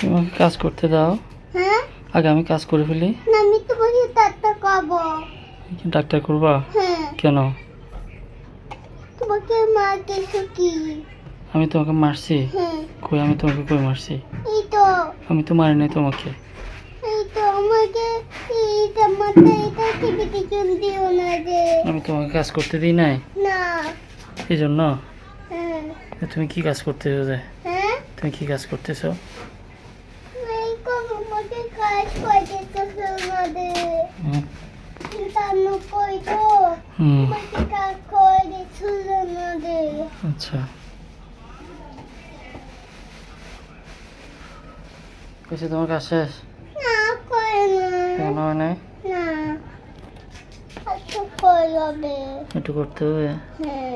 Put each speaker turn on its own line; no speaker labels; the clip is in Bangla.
তুমি আমাকে কাজ করতে দাও?
হ্যাঁ?
আগে আমি কাজ করে ফেলি।
না আমি তোমাকে ডাক্তার করব
ডাক্তার করবা?
হ্যাঁ।
কেন?
তোমাকে মারতেছো কি
আমি তোমাকে মারছি?
হ্যাঁ।
কই আমি তোমাকে কই মারছি?
এই তো।
আমি তো মারি নাই তোমাকে।
এই তো আমাকে এইটা মাথা এটা দিও না রে
আমি তোমাকে কাজ করতে দিই নাই?
না।
এই জন্য
হ্যাঁ।
তুমি কি কাজ করতেছো যে?
হ্যাঁ?
তুমি কি কাজ করতেছো
এই কবে আমাকে কাজ করতেছো না রে
হুম,
তানু কই তো
হুম
আমাকে কাজ করতেছো না রে
আচ্ছা। কিছু তোমার কাজ শেষ? কেন হয় নাই?
আচ্ছা
একটু করতে হবে।
হ্যাঁ।